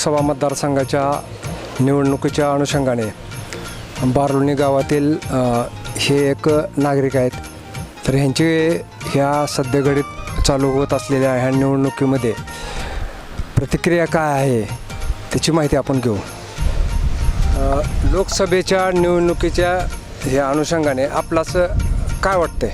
लोकसभा मतदारसंघाच्या निवडणुकीच्या अनुषंगाने बारलोणी गावातील हे एक नागरिक आहेत. तर ह्यांचे ह्या सध्याघडीत चालू होत असलेल्या ह्या निवडणुकीमध्ये प्रतिक्रिया काय आहे त्याची माहिती आपण घेऊ. लोकसभेच्या निवडणुकीच्या ह्या अनुषंगाने आपलाच काय वाटतंय?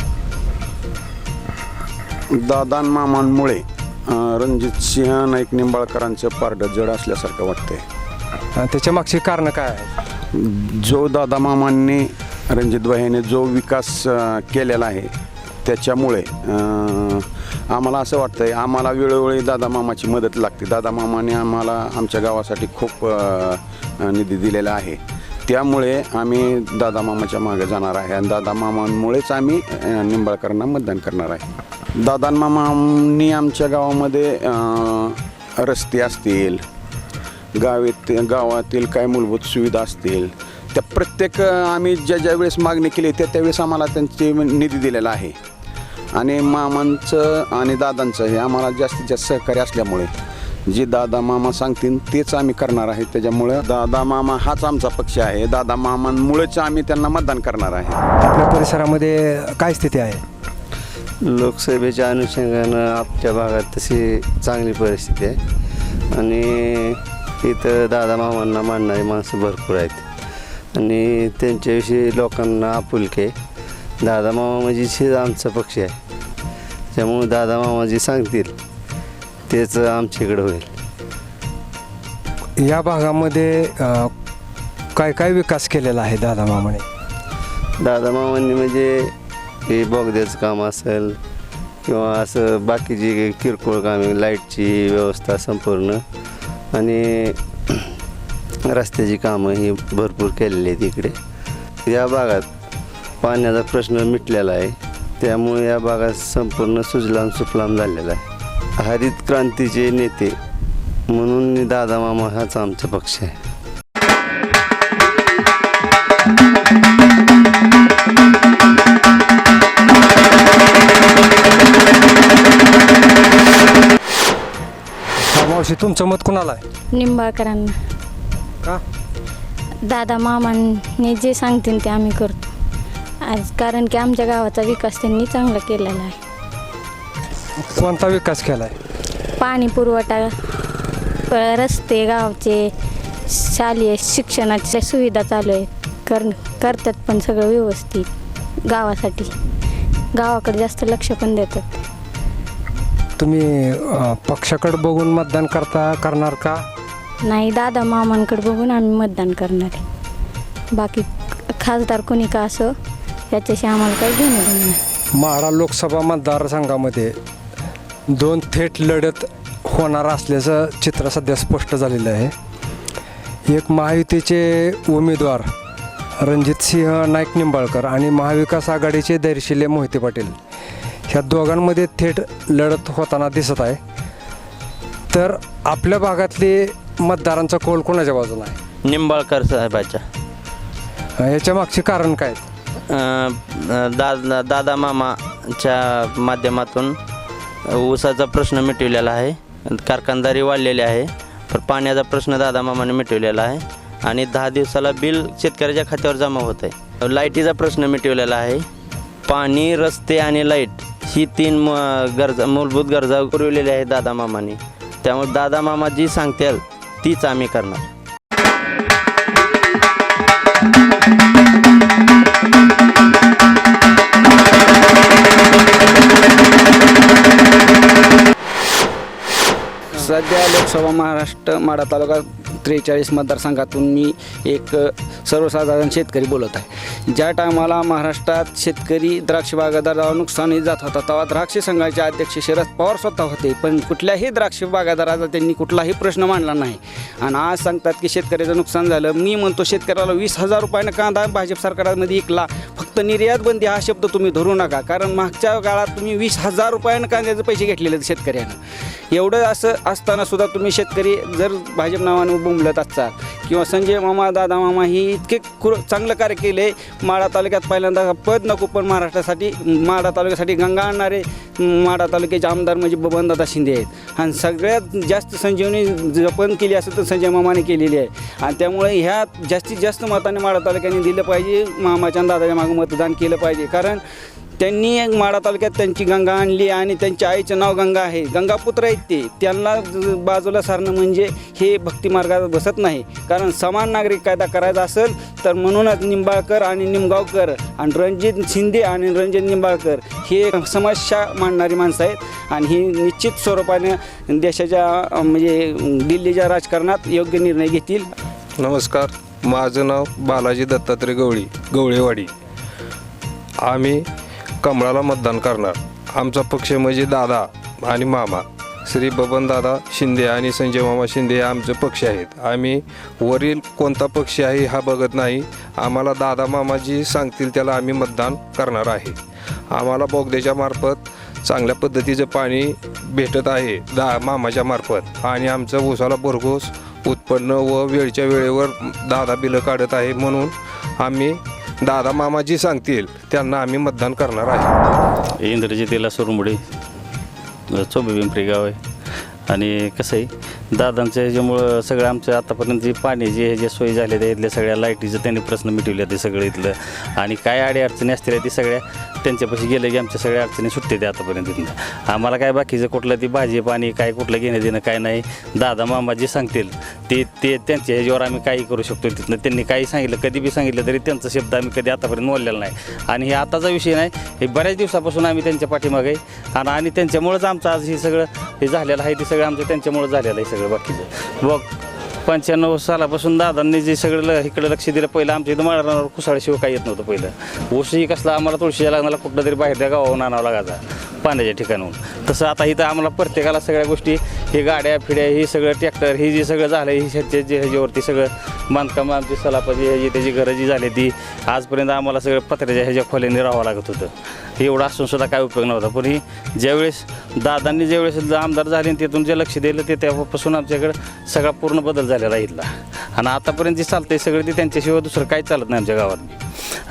दादान मामांमुळे रणजित सिंह नाईक निंबाळकरांचं पारडं जड असल्यासारखं वाटतंय. त्याच्या मागची कारणं काय आहेत? जो दादा मामांनी रणजितभाईने जो विकास अं, केलेला आहे त्याच्यामुळे अं, आम्हाला असं वाटतंय आम्हाला वेळोवेळी दादा मामाची मदत लागते. दादा मामाने आम्हाला आमच्या गावासाठी खूप अं, निधी दिलेला आहे. त्यामुळे आम्ही दादा मामाच्या मागे जाणार आहे आणि दादा मामांमुळेच आम्ही निंबाळकरांना मतदान करणार आहे. दादा मामांनी आमच्या गावामध्ये रस्ते असतील गावेत गावातील काय मूलभूत सुविधा असतील त्या प्रत्येक आम्ही ज्या ज्या वेळेस मागणी केली त्या त्यावेळेस आम्हाला त्यांची निधी दिलेला आहे. आणि मामांचं आणि दादांचं हे आम्हाला जास्तीत जास्त सहकार्य असल्यामुळे जे दादा मामा सांगतील तेच आम्ही करणार आहे. त्याच्यामुळं दादा मामा हाच आमचा पक्ष आहे. दादा मामांमुळेच आम्ही त्यांना मतदान करणार आहे. आपल्या परिसरामध्ये काय स्थिती आहे? लोकसभेच्या अनुषंगानं आमच्या भागात तशी चांगली परिस्थिती आहे. आणि इथं दादा मामांना मानणारी माणसं भरपूर आहेत. आणि त्यांच्याविषयी लोकांना आपुलके आहे. दादा मामा म्हणजे हेच आमचा पक्ष आहे. त्यामुळे दादा मामा जे सांगतील तेच आमच्याकडे होईल. या भागामध्ये अ, काय काय विकास केलेला आहे दादा मामाने? दादा मामांनी म्हणजे हे बोगद्याचं काम असेल किंवा असं बाकीची किरकोळ कामे लाईटची व्यवस्था संपूर्ण आणि रस्त्याची कामं ही भरपूर केलेली आहेत इकडे. या भागात पाण्याचा प्रश्न मिटलेला आहे. त्यामुळे या भागात संपूर्ण सुजलाम सुफलाम झालेला आहे. हरित क्रांतीचे नेते म्हणून दादा मामा हाच आमचा पक्ष आहे. मावशी तुमचं मत कुणाला आहे? निंबाळकरांना. का? दादा मामांनी जे सांगतील ते आम्ही करतो. आज कारण की आमच्या गावाचा विकास त्यांनी चांगला केलेला आहे. कोणता विकास केला आहे पाणी पुरवठा रस्ते गावचे शालेय शिक्षणाच्या सुविधा चालू आहेत. कर करतात पण सगळं व्यवस्थित. गावासाठी. गावाकडे जास्त लक्ष पण देतात. तुम्ही अ, पक्षाकडे बघून मतदान करता करणार का? नाही दादा मामांकडे बघून आम्ही मतदान करणार आहे. बाकी खासदार कोणी का असो याच्याशी आम्हाला काही घेणं देणं नाही. माढा लोकसभा मतदारसंघामध्ये दोन थेट लढत होणार असल्याचं चित्र सध्या स्पष्ट झालेलं आहे. एक महायुतीचे उमेदवार रणजितसिंह नाईक निंबाळकर आणि महाविकास आघाडीचे दैरशिले मोहिते पाटील ह्या दोघांमध्ये थेट लढत होताना दिसत आहे. तर आपल्या भागातले मतदारांचा कौल कोणाच्या बाजूला आहे? निंबाळकर साहेबाच्या. याच्या मागचे कारण काय दादा दादा मामाच्या माध्यमातून ऊसाचा प्रश्न मिटवलेला आहे. कारखानदारी वाढलेली आहे. पण पाण्याचा प्रश्न दादा मामाने मिटवलेला आहे. आणि दहा दिवसाला बिल शेतकऱ्याच्या खात्यावर जमा होत आहे. लाईटीचा प्रश्न मिटवलेला आहे. पाणी रस्ते आणि लाइट ही तीन म गरजा मूलभूत गरजा पुरविलेल्या आहेत दादा मामाने त्यामुळे दादा मामा जी सांगतील तीच आम्ही करणार. सध्या लोकसभा महाराष्ट्र माढा तालुका त्रेचाळीस मतदारसंघातून मी एक सर्वसाधारण शेतकरी बोलत आहे. ज्या टायमाला महाराष्ट्रात शेतकरी द्राक्ष बागादारावर नुकसानही जात होता तेव्हा द्राक्ष संघाचे अध्यक्ष शरद पवार स्वतः होते. पण कुठल्याही द्राक्ष बागायतदाराचा त्यांनी कुठलाही प्रश्न मांडला नाही. आणि आज सांगतात की शेतकऱ्याचं नुकसान झालं. मी म्हणतो शेतकऱ्याला वीस हजार रुपयानं कांदा भाजप सरकारमध्ये विकला फक्त निर्यात बंदी हा शब्द तुम्ही धरू नका. कारण मागच्या काळात तुम्ही वीस हजार रुपयानं कांद्याचे पैसे घेतलेले आहेत शेतकऱ्यानं. एवढं असं असताना सुद्धा तुम्ही शेतकरी जर भाजप नावाने बुंबलत असाल किंवा संजय मामा दादा मामा ही इतके कुर चांगलं कार्य केले माडा तालुक्यात पहिल्यांदा पद नको पण महाराष्ट्रासाठी माडा तालुक्यासाठी गंगा आणणारे माडा तालुक्याचे आमदार म्हणजे बबनदादा शिंदे आहेत. आणि सगळ्यात जास्त संजीवनी जपन केली असेल तर संजय मामाने केलेली आहे. आणि त्यामुळे ह्या जास्तीत जास्त मताने माडा तालुक्याने दिलं पाहिजे मामाच्या दादाच्या मागं मतदान केलं पाहिजे. कारण त्यांनी माडा तालुक्यात त्यांची गंगा आणली आणि त्यांच्या आईचं नाव गंगा आहे. गंगापुत्र आहेत ते. त्यांना बाजूला सारणं म्हणजे हे भक्तिमार्गात बसत नाही. कारण समान नागरिक कायदा करायचा असेल तर म्हणूनच निंबाळकर आणि निमगावकर आणि रणजित शिंदे आणि रणजित निंबाळकर हे समस्या मांडणारी माणसं आहेत. आणि ही निश्चित स्वरूपाने देशाच्या म्हणजे दिल्लीच्या राजकारणात योग्य निर्णय घेतील. नमस्कार. माझं नाव बालाजी दत्तात्रय गवळी गवळेवाडी. आम्ही कमळाला मतदान करणार. आमचा पक्ष म्हणजे दादा आणि मामा. श्री बबनदादा शिंदे आणि संजय मामा शिंदे हे आमचे पक्ष आहेत. आम्ही वरील कोणता पक्ष आहे हा बघत नाही. आम्हाला दादा मामा जी सांगतील त्याला आम्ही मतदान करणार आहे. आम्हाला बोगद्याच्या मार्फत चांगल्या पद्धतीचं पाणी भेटत आहे दा मामाच्या मार्फत. आणि आमचं ऊसाला भरघोस उत्पन्न व वेळच्या वेळेवर दादा बिलं काढत आहे म्हणून आम्ही दादा मामा जी सांगतील त्यांना आम्ही मतदान करणार आहे. इंद्रजितीला सुरमुडे चोबी पिंपरी गाव आहे. आणि कसं आहे दादांच्या ह्याच्यामुळं सगळं आमचं आतापर्यंत जे पाण्याची हे जे सोयी झाल्या त्या इथल्या सगळ्या लाईटीचं त्यांनी प्रश्न मिटवले ते सगळं इथलं. आणि काय अडीअडचणी असतील ती सगळ्या त्यांच्यापाशी गेलं की आमच्या सगळ्या अडचणी सुटते ते आतापर्यंत तिथं आम्हाला काय बाकीचं कुठलं ती भाजी पाणी काय कुठलं घेणं देणं काय नाही. दादा मामा जे सांगतील ते ते त्यांच्या ह्याच्यावर आम्ही काही करू शकतो तिथनं. त्यांनी काही सांगितलं कधी बी सांगितलं तरी त्यांचा शब्द आम्ही कधी आतापर्यंत बोललेला नाही. आणि हे आताचा विषय नाही हे बऱ्याच दिवसापासून आम्ही त्यांच्या पाठीमागे आणि आणि त्यांच्यामुळंच आमचं आज हे सगळं हे झालेलं आहे ते सगळं आमचं त्यांच्यामुळं झालेलं आहे सगळं बाकीचं. बघ पंच्याण्णव सालापासून दादांनी जे सगळं ल- इकडं लक्ष दिलं पहिलं आमच्या इथं माळरानावर कुसाळशिवाय काही येत नव्हतं पहिलं. ऊसही कसला आम्हाला तुळशीच्या लागणारा कुठलं तरी बाहेर त्या गावाहून आणावं लागायचा पाण्याच्या ठिकाणाहून. तसं आता इथं आम्हाला प्रत्येकाला सगळ्या गोष्टी हे गाड्या फिड्या हे सगळं ट्रॅक्टर हे जे सगळं झालं हे ह्याच्या जे ह्याच्यावरती सगळं बांधकाम आमची सलापाची ह्याची त्याची घरं जी झाली ती आजपर्यंत आम्हाला सगळं पत्र्याच्या ह्याच्या खोल्याने राहावं लागत होतं. एवढं असून सुद्धा काय उपयोग नव्हता. पण ही ज्यावेळेस दादांनी ज्यावेळेस आमदार झाले आणि तिथून जे लक्ष दिलं ते तेव्हापासून आमच्याकडं सगळा पूर्ण बदल झालेला इथला. आणि आतापर्यंत जे चालतं आहे सगळं ते त्यांच्याशिवाय दुसरं काही चालत नाही आमच्या गावात.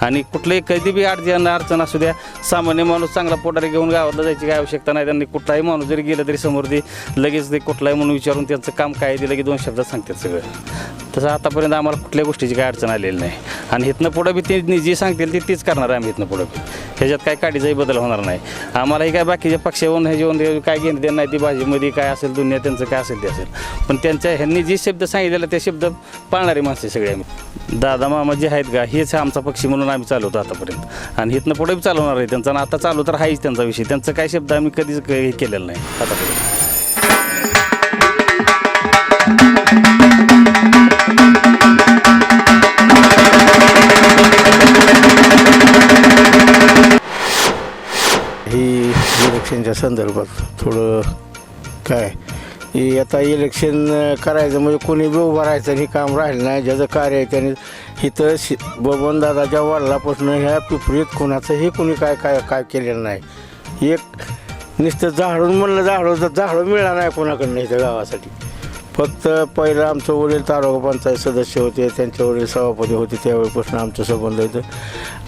आणि कुठलंही कधी बी अडचण अडचण असू द्या सामान्य माणूस चांगला पोटारी घेऊन गावाला जायची काय आवश्यकता नाही. त्यांनी कुठलाही माणूस जरी गेलं तरी समोर ते लगेच ते कुठलाही म्हणून विचारून त्यांचं काम काय आहे ते लगेच दोन शब्दात सांगतात सगळं. तसं आतापर्यंत आम्हाला कुठल्या गोष्टीची काय अडचण आलेली नाही. आणि इथनं पुढं बी ते जे सांगतील ते तीच करणार आहे आम्ही इथनं पुढं बी. ह्याच्यात काय काडीचाही बदल होणार नाही. आम्हालाही काय बाकीच्या पक्षावरून ह्याच्यावरून हे काय घेणं देणं नाही ती भाजीमध्ये काय असेल दुनिया त्यांचं काय असेल ते असेल. पण त्यांच्या ह्यांनी जे शब्द सांगितलेला ते शब्द पाळणारे माणसे सगळे आम्ही. दादा मामा जे आहेत का हेच आमचा पक्षी म्हणून आम्ही चालवतो आतापर्यंत. आणि इथनं पुढे चालवणार आहे त्यांचा आता चालू तर आहेच त्यांचा विषय. त्यांचा काय शब्द आम्ही कधीच हे केलेला नाही आतापर्यंत. इलेक्शनच्या संदर्भात थोडं काय? आता इलेक्शन करायचं म्हणजे कोणी बी उभं राहायचं आणि काम राहिलं नाही ज्याचं कार्य आहे त्याने इथं शि बबन दादाच्या वडिलापासून ह्या पिपरीत कोणाचंही कोणी काय काय काय केलेलं नाही. एक नुसतं झाडून म्हणलं झाडू तर झाडू मिळणार नाही कोणाकडनं इथं गावासाठी. फक्त पहिलं आमचं वडील तालुका पंचायत सदस्य होते त्यांचे वडील सभापती होते त्यावेळीपासून आमचं संबंध होतं.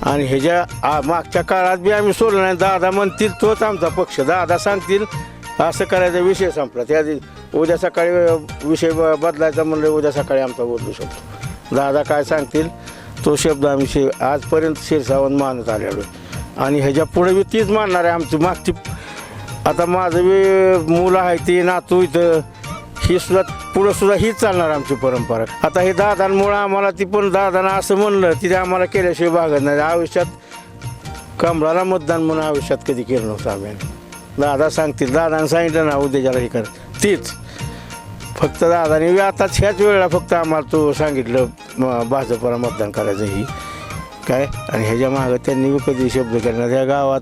आणि ह्याच्या आ- मागच्या काळात बी आम्ही सोडलं नाही दादा म्हणतील तोच आमचा पक्ष दादा सांगतील असं करायचा विषय संपला. त्या उद्या सकाळी विषय ब- बदलायचा म्हणलं उद्या सकाळी आमचा बदलू शकतो. दादा काय सांगतील तो शब्द आम्ही शे आजपर्यंत शिरसावून मानत आलेलो आणि ह्याच्या पुढे बी तीच मानणार आहे आमची मागची आता माझं बी मुलं आहे ती नातू इथं ही सुद्धा पुढं सुद्धा हीच चालणार आमची परंपरा. आता हे दादांमुळं आम्हाला ती पण दादांना असं म्हणलं तिथे आम्हाला केल्याशिवाय भागत नाही. आयुष्यात कमळाला मतदान म्हणून आयुष्यात कधी केलं नव्हतं आम्ही. दादा सांगतील दादानं सांगितलं ना उद्याच्याला हे कर. तीच. फक्त दादाने आता आताच ह्याच वेळेला फक्त आम्हाला तो सांगितलं भाजपला मतदान करायचं ही. काय? आणि ह्याच्या मागं त्यांनी कधी शब्द केला ह्या गावात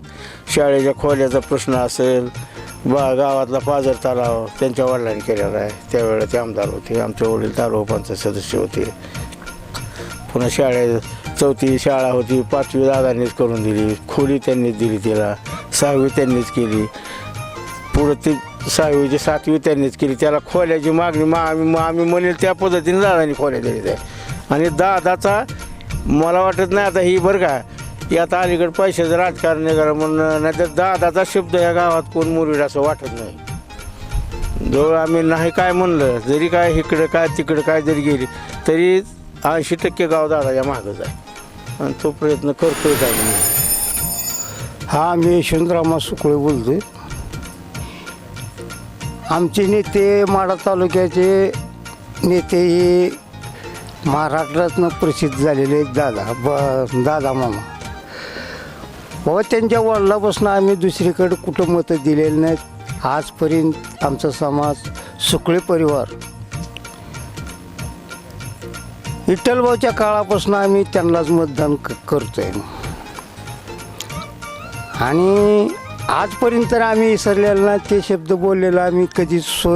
शाळेच्या खोल्याचा प्रश्न असेल बा गावातला पाजर तलाव त्यांच्या वडिलांनी केलेला आहे. त्यावेळेला ते आमदार होते. आमचे वडील तालुका पंचायत सदस्य होते. पुन्हा शाळेत चौथी शाळा होती. पाचवी दादांनीच करून दिली. खोली त्यांनीच दिली तिला. सहावी त्यांनीच केली. पुढं ती सहावीची सातवी त्यांनीच केली. त्याला खोल्याची मागणी मग आम्ही मग आम्ही म्हणेल त्या पद्धतीने दादांनी खोल्या दिली आहे आणि दादाचा मला वाटत नाही आता ही बरं का की आता अलीकडे पैशाचं राजकारण नाही करा म्हणून नाही तर दादाचा शब्द या गावात कोण मुरविड असं वाटत नाही. जवळ आम्ही नाही काय म्हणलं जरी काय इकडं काय तिकडं काय जरी गेली तरी ऐंशी टक्के गाव दादाच्या मागंच आहे. आणि तो प्रयत्न करतोय काय हा मी यशवंतरामा सुकळे बोलतोय. आमचे नेते माडा तालुक्याचे नेते हे महाराष्ट्रातनं प्रसिद्ध झालेले एक दादा ब दादा मामा. बाबा त्यांच्या वडिलापासून आम्ही दुसरीकडे कुठं मतं दिलेली नाहीत. आजपर्यंत आमचा समाज सुकळे परिवार. विठ्ठलभाऊच्या काळापासून आम्ही त्यांनाच मतदान क करतो आहे आणि आजपर्यंत तर आम्ही विसरलेलं ना ते शब्द बोललेलं आम्ही कधीच सो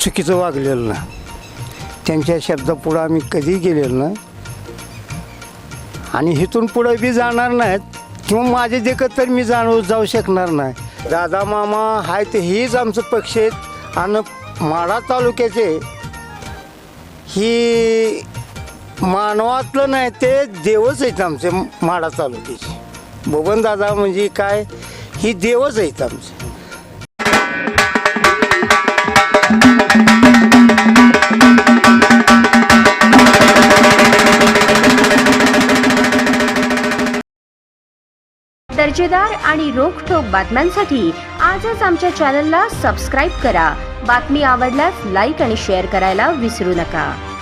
चुकीचं वागलेलं ना त्यांच्या शब्दापुढं आम्ही कधी गेलेलो ना आणि इथून पुढं बी जाणार नाहीत. किंवा माझे देखत तर मी जाणू जाऊ शकणार नाही. दादा मामा हाय ते हीच आमचं पक्ष आहेत. आणि माढा तालुक्याचे ही मानवातलं नाही ते देवच आहेत आमचे माढा तालुक्याचे. बबन दादा म्हणजे काय? ही देवच आहेत आमचे. दर्जेदार आणि रोखठोक बातम्यांसाठी आजच आमच्या चॅनलला सबस्क्राईब करा. बातमी आवडल्यास लाईक आणि शेअर करायला विसरू नका.